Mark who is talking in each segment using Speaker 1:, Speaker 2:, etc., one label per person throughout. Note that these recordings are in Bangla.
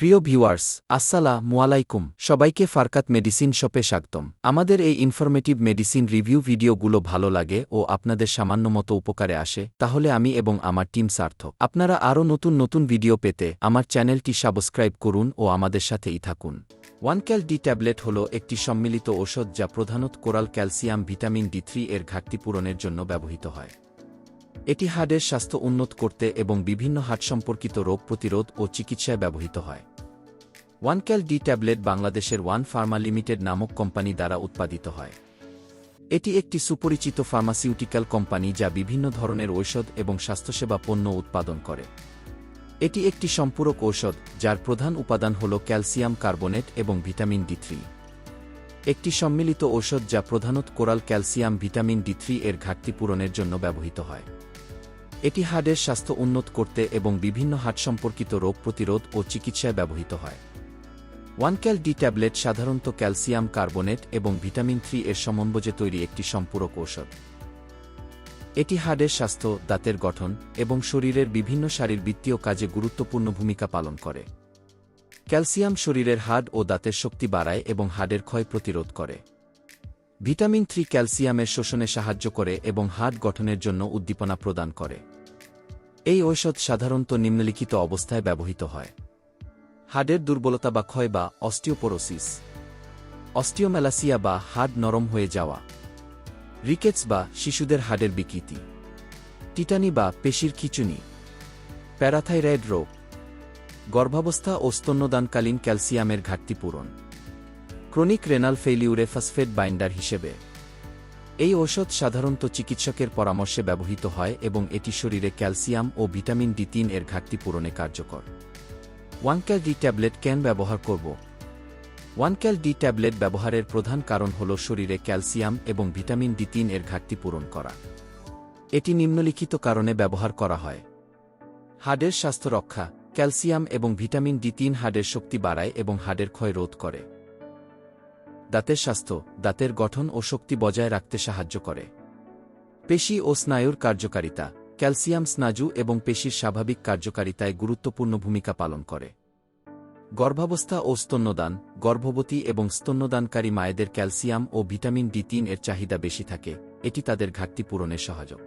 Speaker 1: প্রিয় ভিউয়ার্স আসসালা মুয়ালাইকুম সবাইকে ফারকাত মেডিসিন শপে স্বাগতম। আমাদের এই ইনফরমেটিভ মেডিসিন রিভিউ ভিডিওগুলো ভালো লাগে ও আপনাদের সামান্য মতো উপকারে আসে, তাহলে আমি এবং আমার টিম সার্থক। আপনারা আরও নতুন নতুন ভিডিও পেতে আমার চ্যানেলটি সাবস্ক্রাইব করুন ও আমাদের সাথেই থাকুন। ওয়ানক্যাল ডি ট্যাবলেট হল একটি সম্মিলিত ঔষধ যা প্রধানত coral calcium vitamin D three এর ঘাটতি পূরণের জন্য ব্যবহৃত হয়। এটি হাড়ের স্বাস্থ্য উন্নত করতে এবং বিভিন্ন হাট সম্পর্কিত রোগ প্রতিরোধ ও চিকিৎসায় ব্যবহৃত হয়। ওয়ানক্যাল ডি ট্যাবলেট বাংলাদেশের ওয়ান ফার্মা লিমিটেড নামক কোম্পানি দ্বারা উৎপাদিত হয়। এটি একটি সুপরিচিত ফার্মাসিউটিক্যাল কোম্পানি যা বিভিন্ন ধরনের ঔষধ এবং স্বাস্থ্যসেবা পণ্য উৎপাদন করে। এটি একটি সম্পূরক ঔষধ, যার প্রধান উপাদান হল ক্যালসিয়াম কার্বনেট এবং ভিটামিন ডি থ্রি। একটি সম্মিলিত ঔষধ যা প্রধানত coral calcium, vitamin D three এর ঘাটতি পূরণের জন্য ব্যবহৃত হয়। এটি হাড়ের স্বাস্থ্য উন্নত করতে এবং বিভিন্ন হাট সম্পর্কিত রোগ প্রতিরোধ ও চিকিৎসায় ব্যবহৃত হয়। ওয়ানক্যাল ডি ট্যাবলেট সাধারণত ক্যালসিয়াম কার্বনেট এবং ভিটামিন থ্রি এর সমন্বয়ে তৈরি একটি সম্পূরক ঔষধ। এটি হাড়ের স্বাস্থ্য, দাঁতের গঠন এবং শরীরের বিভিন্ন শারীরবৃত্তীয় কাজে গুরুত্বপূর্ণ ভূমিকা পালন করে। ক্যালসিয়াম শরীরের হাড় ও দাঁতের শক্তি বাড়ায় এবং হাড়ের ক্ষয় প্রতিরোধ করে। ভিটামিন থ্রি ক্যালসিয়ামের শোষণে সাহায্য করে এবং হাড় গঠনের জন্য উদ্দীপনা প্রদান করে। এই ঔষধ সাধারণত নিম্নলিখিত অবস্থায় ব্যবহৃত হয়। হাড়ের দুর্বলতা বা ক্ষয় বা অস্টিওপোরোসিস অস্টিওমেলাসিয়া বা হাড় নরম হয়ে যাওয়া, রিকেটস বা শিশুদের হাড়ের বিকৃতি, টিটানি বা পেশির খিচুনি, প্যারাথাইরয়েড রোগ, গর্ভাবস্থা ও স্তন্যদানকালীন ক্যালসিয়ামের ঘাটতি পূরণ, ক্রনিক রেনাল ফেইলিউরে ফসফেট বাইন্ডার হিসেবে। এই ঔষধ সাধারণত চিকিৎসকের পরামর্শে ব্যবহৃত হয় এবং এটি শরীরে ক্যালসিয়াম ও ভিটামিন ডি তিন এর ঘাটতি পূরণে কার্যকর। ওয়ানক্যাল ডি ট্যাবলেট কেন ব্যবহার করব? ওয়ানক্যাল ডি ট্যাবলেট ব্যবহারের প্রধান কারণ হল শরীরে ক্যালসিয়াম এবং ভিটামিন ডি তিন এর ঘাটতি পূরণ করা। এটি নিম্নলিখিত কারণে ব্যবহার করা হয়। হাড়ের স্বাস্থ্য রক্ষা, ক্যালসিয়াম এবং ভিটামিন ডি তিন হাড়ের শক্তি বাড়ায় এবং হাড়ের ক্ষয় রোধ করে। দাঁতের স্বাস্থ্য, দাঁতের গঠন ও শক্তি বজায় রাখতে সাহায্য করে। পেশি ও স্নায়ুর কার্যকারিতা, ক্যালসিয়াম স্নাজু এবং পেশির স্বাভাবিক কার্যকারিতায় গুরুত্বপূর্ণ ভূমিকা পালন করে। গর্ভাবস্থা ও স্তন্যদান, গর্ভবতী এবং স্তন্যদানকারী মায়েদের ক্যালসিয়াম ও ভিটামিন ডি তিন এর চাহিদা বেশি থাকে, এটি তাদের ঘাটতি পূরণে সহায়ক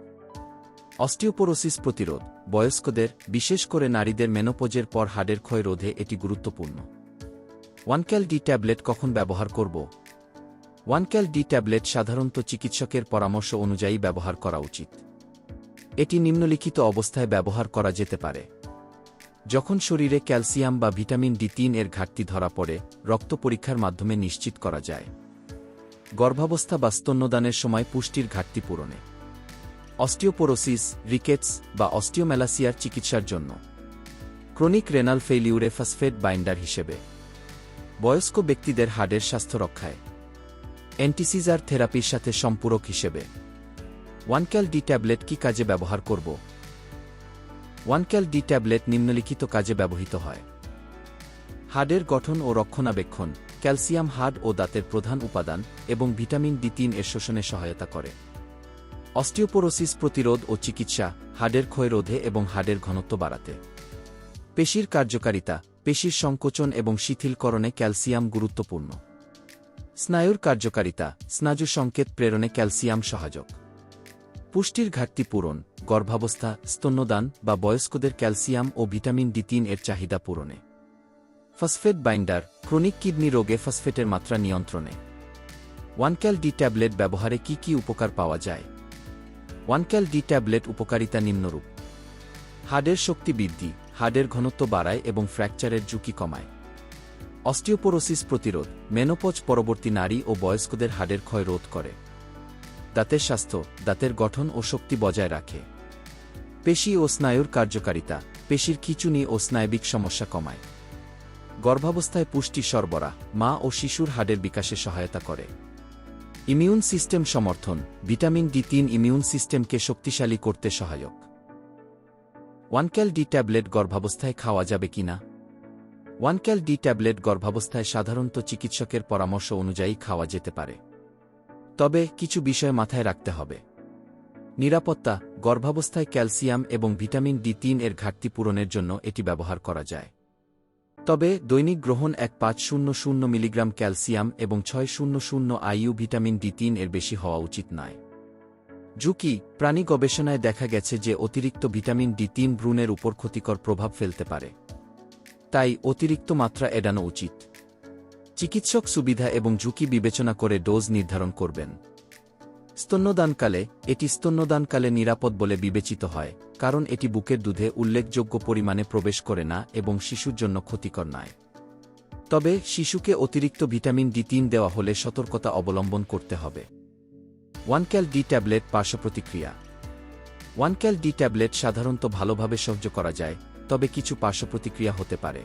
Speaker 1: অস্টিওপোরোসিস প্রতিরোধ, বয়স্কদের, বিশেষ করে নারীদের মেনোপোজের পর হাড়ের ক্ষয় রোধে এটি গুরুত্বপূর্ণ। ওয়ানক্যাল ডি ট্যাবলেট কখন ব্যবহার করব? ওয়ানক্যাল ডি ট্যাবলেট সাধারণত চিকিৎসকের পরামর্শ অনুযায়ী ব্যবহার করা উচিত। এটি নিম্নলিখিত অবস্থায় ব্যবহার করা যেতে পারে। যখন শরীরে ক্যালসিয়াম বা ভিটামিন ডি তিন এর ঘাটতি ধরা পড়ে, রক্ত পরীক্ষার মাধ্যমে নিশ্চিত করা যায়। গর্ভাবস্থা বা স্তন্যদানের সময় পুষ্টির ঘাটতি পূরণে। অস্টিওপোরোসিস, রিকেটস বা অস্টিওমেলাসিয়ার চিকিৎসার জন্য। ক্রনিক রেনাল ফেইলিউরে ফসফেট বাইন্ডার হিসেবে। বয়স্ক ব্যক্তিদের হাড়ের স্বাস্থ্য রক্ষায়। অ্যান্টিসিজার থেরাপির সাথে সম্পূরক হিসেবে। ওয়ানক্যাল ডি ট্যাবলেট কি কাজে ব্যবহার করব? ওয়ানক্যাল ডি ট্যাবলেট নিম্নলিখিত কাজে ব্যবহৃত হয়। হাড়ের গঠন ও রক্ষণাবেক্ষণ, ক্যালসিয়াম হাড় ও দাঁতের প্রধান উপাদান এবং ভিটামিন ডি তিন এর শোষণে সহায়তা করে। অস্টিওপোরোসিস প্রতিরোধ ও চিকিৎসা হাড়ের ক্ষয় রোধে এবং হাড়ের ঘনত্ব বাড়াতে। পেশির কার্যকারিতা পেশির সংকোচন এবং শিথিলকরণে ক্যালসিয়াম গুরুত্বপূর্ণ। স্নায়ুর কার্যকারিতা, স্নায়ু সংকেত প্রেরণে ক্যালসিয়াম সহায়ক। পুষ্টির ঘাটতি পূরণ, গর্ভাবস্থা, স্তন্যদান বা বয়স্কদের ক্যালসিয়াম ও ভিটামিন ডি তিন এর চাহিদা পূরণে। ফসফেট বাইন্ডার, ক্রনিক কিডনি রোগে ফসফেটের মাত্রা নিয়ন্ত্রণে। ওয়ানক্যাল ডি ট্যাবলেট ব্যবহারে কি কি উপকার পাওয়া যায়? ওয়ানক্যাল ডি ট্যাবলেট উপকারিতা নিম্নরূপ। হাড়ের শক্তি বৃদ্ধি হাড়ের ঘনত্ব বাড়ায় এবং ফ্র্যাকচারের ঝুঁকি কমায়। অস্টিওপোরোসিস প্রতিরোধ, মেনোপজ পরবর্তী নারী ও বয়স্কদের হাড়ের ক্ষয় রোধ করে। দাঁতের স্বাস্থ্য, দাঁতের গঠন ও শক্তি বজায় রাখে। পেশি ও স্নায়ুর কার্যকারিতা, পেশির খিচুনি ও স্নায়বিক সমস্যা কমায়। গর্ভাবস্থায় পুষ্টি সরবরাহ, মা ও শিশুর হাড়ের বিকাশে সহায়তা করে। ইমিউন সিস্টেম সমর্থন, ভিটামিন ডি তিন ইমিউন সিস্টেমকে শক্তিশালী করতে সহায়ক। ওয়ানক্যাল ডি ট্যাবলেট গর্ভাবস্থায় খাওয়া যাবে কিনা ওয়ানক্যাল ডি ট্যাবলেট গর্ভাবস্থায় সাধারণত চিকিৎসকের পরামর্শ অনুযায়ী খাওয়া যেতে পারে। তবে কিছু বিষয় মাথায় রাখতে হবে। নিরাপত্তা, গর্ভাবস্থায় ক্যালসিয়াম এবং ভিটামিন ডি তিন এর ঘাটতি পূরণের জন্য এটি ব্যবহার করা যায়। তবে দৈনিক গ্রহণ এক পাঁচ শূন্য শূন্য মিলিগ্রাম ক্যালসিয়াম এবং ছয় শূন্য শূন্য আইইউ ভিটামিন ডি তিন এর বেশি হওয়া উচিত নয়। ঝুঁকি, প্রাণী গবেষণায় দেখা গেছে যে অতিরিক্ত ভিটামিন ডি তিন ভ্রূণের উপর ক্ষতিকর প্রভাব ফেলতে পারে। তাই অতিরিক্ত মাত্রা এড়ানো উচিত। চিকিৎসক সুবিধা এবং ঝুঁকি বিবেচনা করে ডোজ নির্ধারণ করবেন। স্তন্যদানকালে, এটি স্তন্যদানকালে নিরাপদ বলে বিবেচিত হয়, কারণ এটি বুকের দুধে উল্লেখযোগ্য পরিমাণে প্রবেশ করে না এবং শিশুর জন্য ক্ষতিকর নয়। তবে, শিশুকে অতিরিক্ত ভিটামিন ডি তিন দেওয়া হলে সতর্কতা অবলম্বন করতে হবে। ওয়ানক্যাল ডি ট্যাবলেট পার্শ্বপ্রতিক্রিয়া ওয়ানক্যাল ডি ট্যাবলেট সাধারণত ভালোভাবে সহ্য করা যায়, তবে কিছু পার্শ্বপ্রতিক্রিয়া হতে পারে।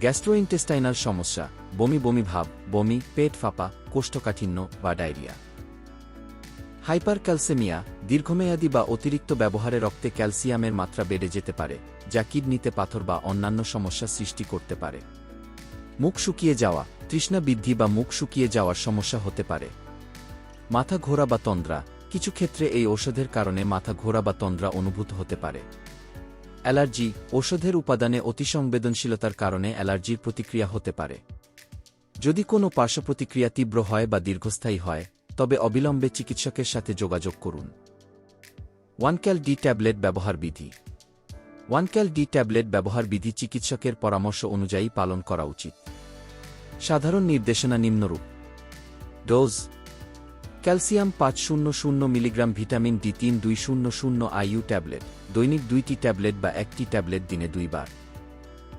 Speaker 1: গ্যাস্ট্রোইন্টেস্টাইনাল সমস্যা, বমি বমি ভাব, বমি, পেট ফাঁপা, কোষ্ঠকাঠিন্য বা ডায়রিয়া। হাইপার ক্যালসেমিয়া দীর্ঘমেয়াদী বা অতিরিক্ত ব্যবহারে রক্তে ক্যালসিয়ামের মাত্রা বেড়ে যেতে পারে, যা কিডনিতে পাথর বা অন্যান্য সমস্যা সৃষ্টি করতে পারে। মুখ শুকিয়ে যাওয়া, তৃষ্ণা বৃদ্ধি বা মুখ শুকিয়ে যাওয়ার সমস্যা হতে পারে। মাথা ঘোরা বা তন্দ্রা, কিছু ক্ষেত্রে এই ঔষধের কারণে মাথা ঘোরা বা তন্দ্রা অনুভূত হতে পারে। অ্যালার্জি, ঔষধের উপাদানে অতিসংবেদনশীলতার কারণে অ্যালার্জির প্রতিক্রিয়া হতে পারে। যদি কোনো পার্শ্বপ্রতিক্রিয়া তীব্র হয় বা দীর্ঘস্থায়ী হয়, তবে অবিলম্বে চিকিৎসকের সাথে যোগাযোগ করুন। ওয়ানক্যাল ডি ট্যাবলেট ব্যবহার বিধি। ওয়ানক্যাল ডি ট্যাবলেট ব্যবহার বিধি চিকিৎসকের পরামর্শ অনুযায়ী পালন করা উচিত। সাধারণ নির্দেশনা নিম্নরূপ। ডোজ ক্যালসিয়াম পাঁচ শূন্য শূন্য মিলিগ্রাম ভিটামিন ডি তিন দুই শূন্য শূন্য আইইউ ট্যাবলেট, দৈনিক দুইটি ট্যাবলেট বা একটি ট্যাবলেট দিনে দুইবার।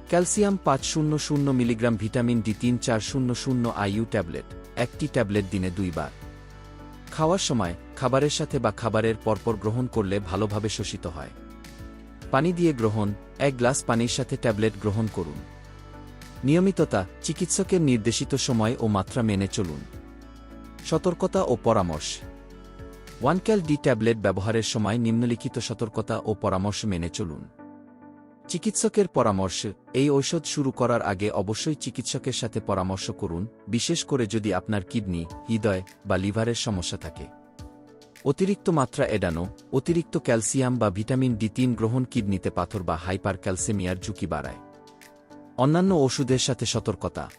Speaker 1: ক্যালসিয়াম পাঁচ শূন্য শূন্য মিলিগ্রাম ভিটামিন ডি তিন চার শূন্য শূন্য আইইউ ট্যাবলেট, একটি ট্যাবলেট দিনে দুইবার। খাওয়ার সময়, খাবারের সাথে বা খাবারের পরপর গ্রহণ করলে ভালোভাবে শোষিত হয়। পানি দিয়ে গ্রহণ, এক গ্লাস পানির সাথে ট্যাবলেট গ্রহণ করুন। নিয়মিততা, চিকিৎসকের নির্দেশিত সময় ও মাত্রা মেনে চলুন। সতর্কতা ও পরামর্শ। ওয়ানক্যাল ডি ট্যাবলেট ব্যবহারের সময় নিম্নলিখিত সতর্কতা ও পরামর্শ মেনে চলুন। চিকিৎসকের পরামর্শ, এই ঔষধ শুরু করার আগে অবশ্যই চিকিৎসকের সাথে পরামর্শ করুন, বিশেষ করে যদি আপনার কিডনি, হৃদয় বা লিভারের সমস্যা থাকে। অতিরিক্ত মাত্রা এড়ানো, অতিরিক্ত ক্যালসিয়াম বা ভিটামিন ডি তিন গ্রহণ কিডনিতে পাথর বা হাইপার ক্যালসেমিয়ার ঝুঁকি বাড়ায়। অন্যান্য ওষুধের সাথে সতর্কতা।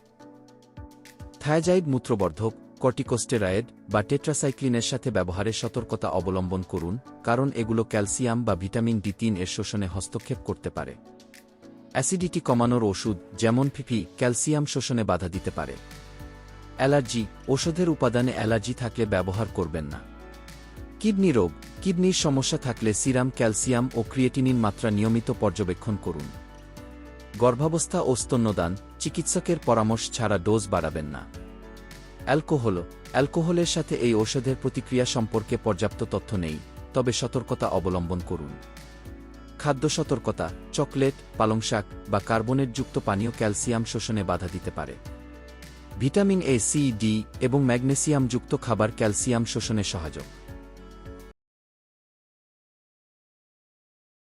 Speaker 1: থায়াজাইড মূত্রবর্ধক কর্টিকোস্টেরয়েড বা টেট্রাসাইক্লিনের সাথে ব্যবহারের সতর্কতা অবলম্বন করুন, কারণ এগুলো ক্যালসিয়াম বা ভিটামিন ডি তিন এর শোষণে হস্তক্ষেপ করতে পারে। অ্যাসিডিটি কমানোর ওষুধ, যেমন ফিফি, ক্যালসিয়াম শোষণে বাধা দিতে পারে। অ্যালার্জি ওষুধের উপাদানে অ্যালার্জি থাকলে ব্যবহার করবেন না। কিডনি রোগ, কিডনির সমস্যা থাকলে সিরাম, ক্যালসিয়াম ও ক্রিয়েটিনিন মাত্রা নিয়মিত পর্যবেক্ষণ করুন। গর্ভাবস্থা ও স্তন্যদান, চিকিৎসকের পরামর্শ ছাড়া ডোজ বাড়াবেন না। অ্যালকোহল, অ্যালকোহলের সাথে এই ঔষধের প্রতিক্রিয়া সম্পর্কে পর্যাপ্ত তথ্য নেই, তবে সতর্কতা অবলম্বন করুন। খাদ্য সতর্কতা, চকলেট পালং শাক বা কার্বনেটযুক্ত পানীয় ক্যালসিয়াম শোষণে বাধা দিতে পারে। ভিটামিন এ, সি, ডি এবং ম্যাগনেসিয়ামযুক্ত খাবার ক্যালসিয়াম শোষণে সহায়ক।